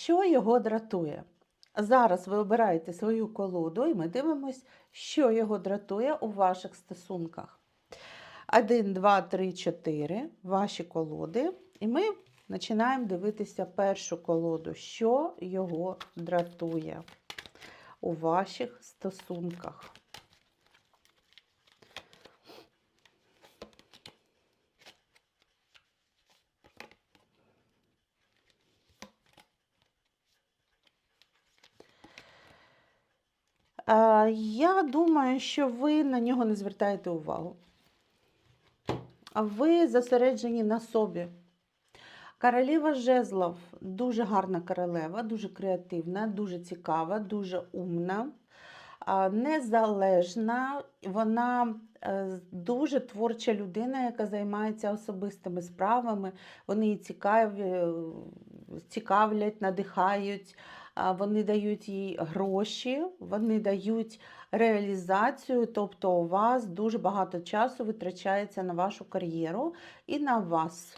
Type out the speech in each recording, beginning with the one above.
що його дратує? Зараз ви обираєте свою колоду, і ми дивимось, що його дратує у ваших стосунках. 1, 2, 3, 4 ваші колоди. І ми починаємо дивитися першу колоду, що його дратує у ваших стосунках. Е, Я думаю, що ви на нього не звертаєте увагу. А Ви зосереджені на собі. Королева жезлов дуже гарна королева, дуже креативна, дуже цікава, дуже умна, незалежна. Вона е, дуже творча людина, яка займається особистими справами. Вони її цікаві, е, цікавлять, надихають, вони дають їй гроші, вони дають реалізацію, тобто у вас дуже багато часу витрачається на вашу кар'єру і на вас.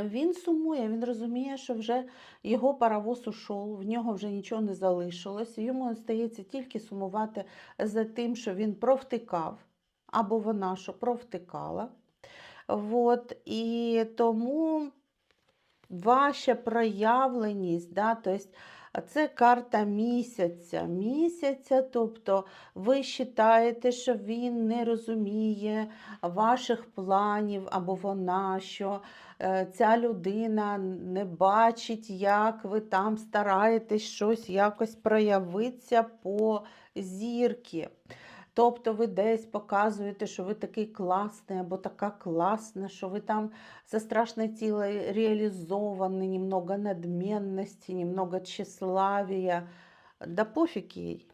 Він сумує, він розуміє, що вже його паровоз ушов, в нього вже нічого не залишилось. Йому стається тільки сумувати за тим, що він провтикав, або вона що провтикала. От, і тому ваша проявленість, да, тобто це карта місяця. Місяця, тобто ви вважаєте, що він не розуміє ваших планів, або вона, що е, ця людина не бачить, як ви там стараєтесь щось якось проявитися по зірки. Тобто ви десь показуєте, що ви такий класний або така класна, що ви там за страшне тіло реалізовані, немного надменності, немного тщеславія. Да пофіг їй.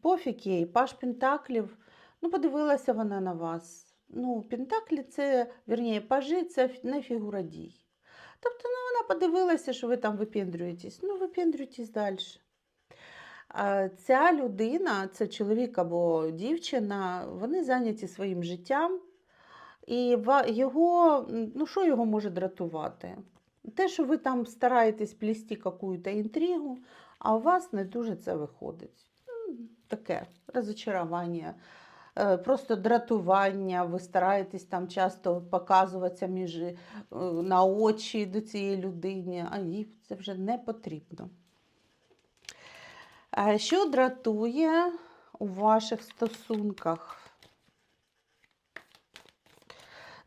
Пофіг їй. Паш Пентаклів, ну подивилася вона на вас. Ну, Пентаклі це, вірніше, пажі це не фігура дій. Тобто ну, вона подивилася, що ви там випендрюєтесь. Ну, випендрюйтесь далі. Ця людина, це чоловік або дівчина, вони зайняті своїм життям, і його, ну що його може дратувати? Те, що ви там стараєтесь плести якусь інтригу, а у вас не дуже це виходить. Таке розочарування, е, просто дратування, ви стараєтесь там часто показуватися між, е, на очі до цієї людини, а їй це вже не потрібно. Що дратує у ваших стосунках?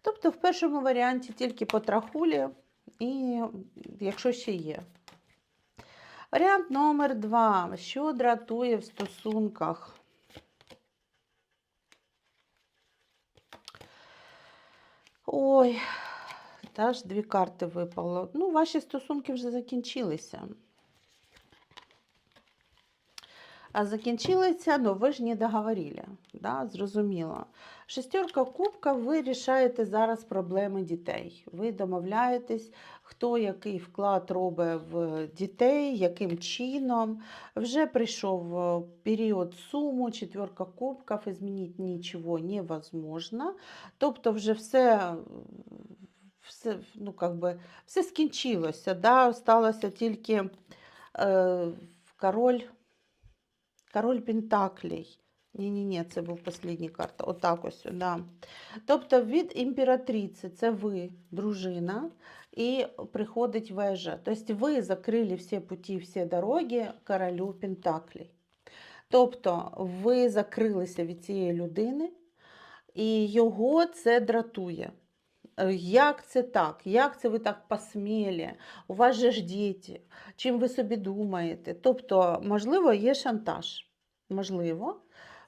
Тобто, в першому варіанті тільки потрахулі, і якщо ще є. Варіант номер два. Що дратує в стосунках? Ой, теж дві карти випало. Ну, ваші стосунки вже закінчилися. А закінчилися, ну ви ж не договорили, да, зрозуміло. Шестерка кубка, ви рішаєте зараз проблеми дітей. Ви домовляєтесь, хто який вклад робить в дітей, яким чином. Вже прийшов е, період суму, четверка кубків, і змінити нічого невозможно. Тобто вже все, все, ну, как би, все скінчилося, да? осталося тільки е, король. Король Пентаклей. Ні-ні-ні, це був остання карта. Отак ось, да. Тобто від імператриці це ви, дружина, і приходить вежа. Тобто ви закрили всі путі, всі дороги королю Пентаклей. Тобто ви закрилися від цієї людини, і його це дратує. Е, Як це так? Як це ви так посміли? У вас же ж діти, чим ви собі думаєте? Тобто, можливо, є шантаж. Можливо.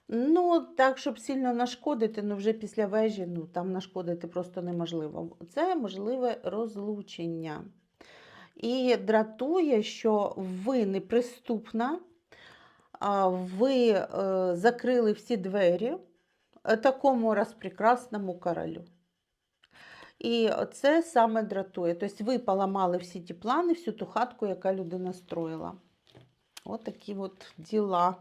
Ну, так, щоб сильно нашкодити, ну вже після вежі, ну там нашкодити просто неможливо. Це можливе розлучення. І дратує, що ви неприступна, ви е, закрили всі двері е, такому розпрекрасному королю. І це саме дратує. Тобто ви поламали всі ті плани, всю ту хатку, яка людина строїла. От такі от діла.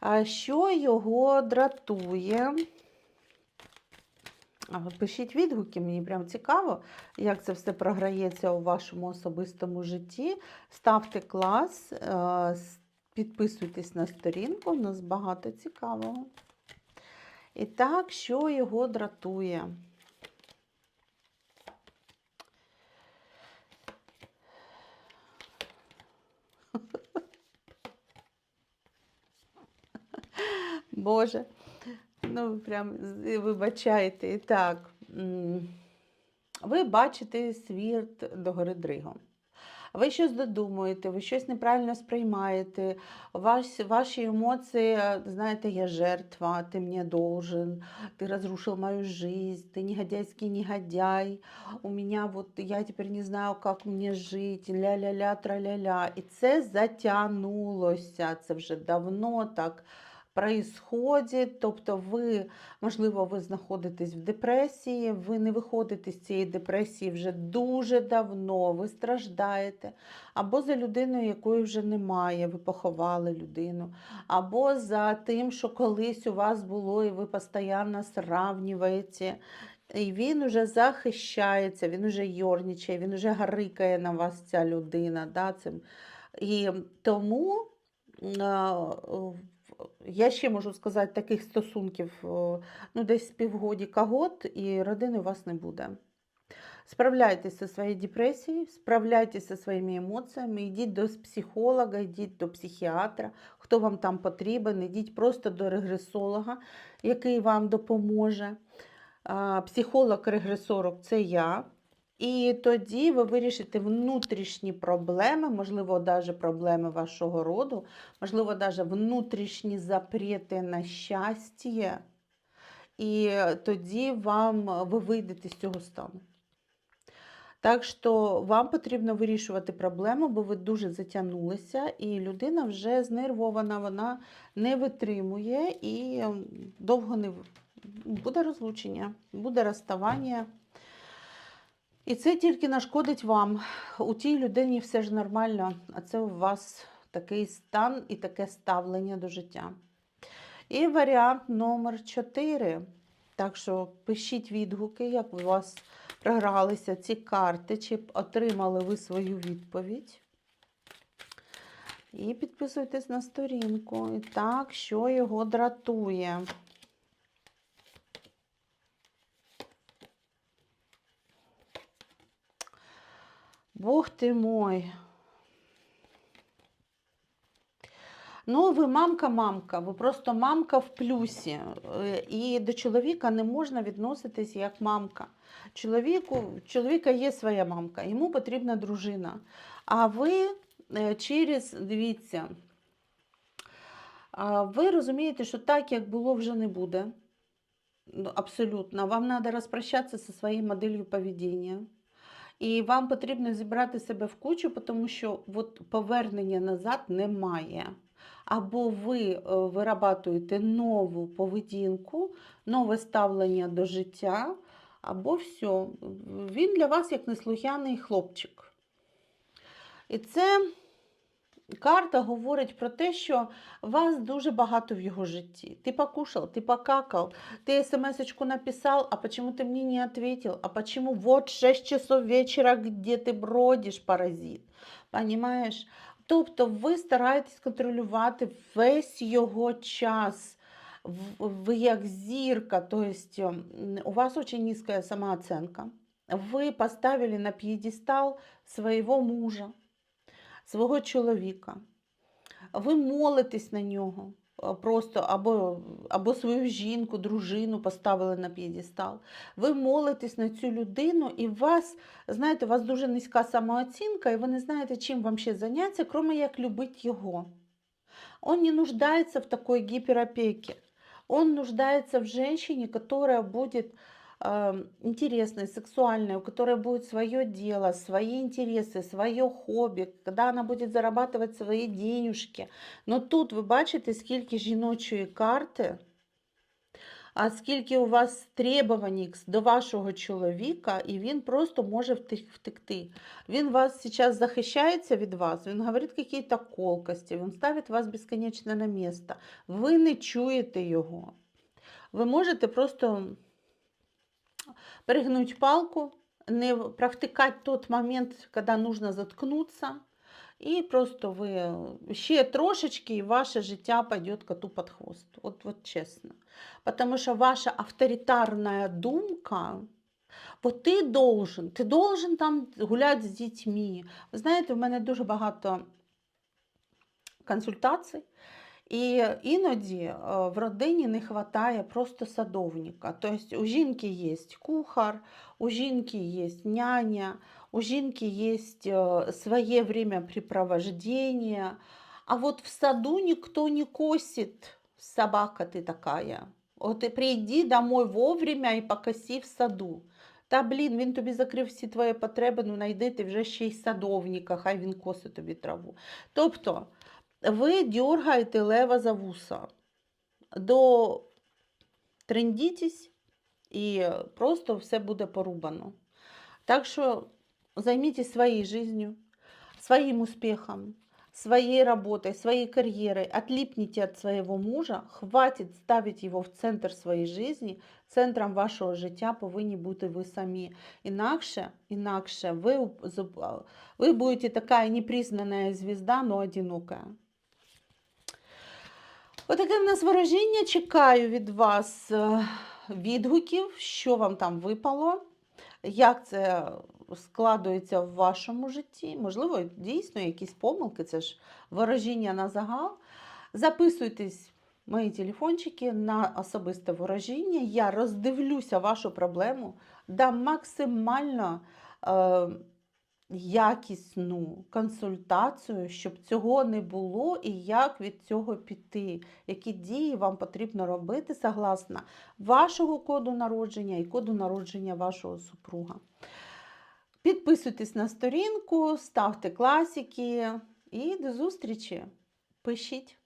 А що його дратує Пишіть відгуки, мені прям цікаво, як це все програється у вашому особистому житті. Ставте клас, е, підписуйтесь на сторінку, у нас багато цікавого. І так, що його дратує? Боже, ну прям вибачайте. І так, ви бачите світ догори дригом. Ви щось додумуєте, ви щось неправильно сприймаєте, ваш, ваші емоції, е, знаєте, я жертва, ти мені должен, ты разрушил мою жизнь, ты негодяйский негодяй, у меня вот, я теперь не знаю, как мне жить, ля-ля-ля, тра-ля-ля. І це затягнулося, це вже давно так происходить, тобто ви, можливо, ви знаходитесь в депресії, ви не виходите з цієї депресії вже дуже давно, ви страждаєте, або за людиною, якої вже немає, ви поховали людину, або за тим, що колись у вас було, і ви постійно сравнюєте. І він уже захищається, він уже йорнічає, він уже гарикає на вас ця людина. Да, цим. І тому я ще можу сказати, таких стосунків ну, десь з півгодіка год, і родини у вас не буде. Справляйтесь зі своєю депресією, справляйтесь зі своїми емоціями, йдіть до психолога, йдіть до психіатра, хто вам там потрібен, йдіть просто до регресолога, який вам допоможе. Психолог-регресорок це я. І тоді ви вирішите внутрішні проблеми, можливо, навіть проблеми вашого роду, можливо, навіть внутрішні запрети на щастя. І тоді вам ви вийдете з цього стану. Так що вам потрібно вирішувати проблему, бо ви дуже затягнулися, і людина вже знервована, вона не витримує і довго не буде розлучення, буде розставання. І це тільки нашкодить вам. У тій людині все ж нормально, а це у вас такий стан і таке ставлення до життя. І варіант номер 4. Так що пишіть відгуки, як у вас програлися ці карти, чи отримали ви свою відповідь. І підписуйтесь на сторінку. І так, що його дратує. Бог ти мой. Ну, ви мамка-мамка, ви просто мамка в плюсі. Е, І до чоловіка не можна відноситись як мамка. Чоловіку, чоловіка є своя мамка, йому потрібна дружина. А ви е, через, дивіться, ви розумієте, що так, як було, вже не буде. Ну, Абсолютно. Вам треба розпрощатися зі своєю моделлю поведіння. І вам потрібно зібрати себе в кучу, тому що от повернення назад немає. Або ви е, вирабатуєте нову поведінку, нове ставлення до життя, або все. Він для вас як неслухняний хлопчик. І це карта говорить про те, що вас дуже багато в його житті. Ти покушал, ти покакал, ты смс-очку написал, а почему ты мне не ответил? А почему вот 6 часов вечера, где ты бродишь, паразит? Понимаєш? Тобто ви стараєтесь контролювати весь його час. В- Ви як зірка, то есть м, у вас дуже низька самооценка. Ви поставили на п'єдестал свого мужа, свого чоловіка. Ви молитесь на нього. е, Просто або, або свою жінку, дружину поставили на п'єдестал. Ви молитесь на цю людину, і вас, знаєте, у вас дуже низька самооцінка, і ви не знаєте, чим вам ще зайнятися, крім як любити його. Он не нуждается в такой гиперопеке. Он нуждается в женщине, которая будет интересной, сексуальной, у которой будет свое дело, свои интересы, свое хобі, когда она будет зарабатывать свои денежки. Но тут ви бачите, скільки жіночої карти, а скільки у вас требувань до вашого чоловіка, і він просто може втек- втекти. Він вас зараз захищається від вас, він говорить якісь колкості, він ставить вас безконечно на місце. Ви не чуєте його. Ви можете просто перегнуть палку, не провтыкать тот момент, когда нужно заткнуться. І просто ви ще трошечки, і ваше життя пойде коту під хвост. От, от чесно. Потому що ваша авторитарна думка, бо ти должен, ти должен там гуляти з дітьми. Ви знаєте, в мене дуже багато консультацій. І іноді е, в родині не вистачає просто садовника. Тобто у жінки є кухар, у жінки є няня, у жінки є э, своє времяпрепровождение, а вот в саду никто не косит, собака ты такая. От і прийди домой вовремя і покоси в саду. Та блін, він тобі закрив всі твої потреби, ну найди ти вже ще й садовника, хай він косить тобі траву. Тобто ви дергаєте лева за вуса, до трендітесь і просто все буде порубано. Так що займитесь своей жизнью, своим успехом, своей работой, своей карьерой. Отлипните от своего мужа, хватит ставить его в центр своєї жизни. Центром вашого життя повинні бути ви самі. Інакше, інакше ви, ви будете така непризнана звезда, но одинокая. Отаке в нас ворожіння. Чекаю від вас е, відгуків, що вам там випало, як це складується в вашому житті. Можливо, дійсно якісь помилки, це ж ворожіння на загал. Записуйтесь мої телефончики на особисте ворожіння. Я роздивлюся вашу проблему, дам максимально. Е, якісну консультацію, щоб цього не було і як від цього піти, які дії вам потрібно робити согласно вашого коду народження і коду народження вашого супруга. Підписуйтесь на сторінку, ставте класики і до зустрічі. Пишіть.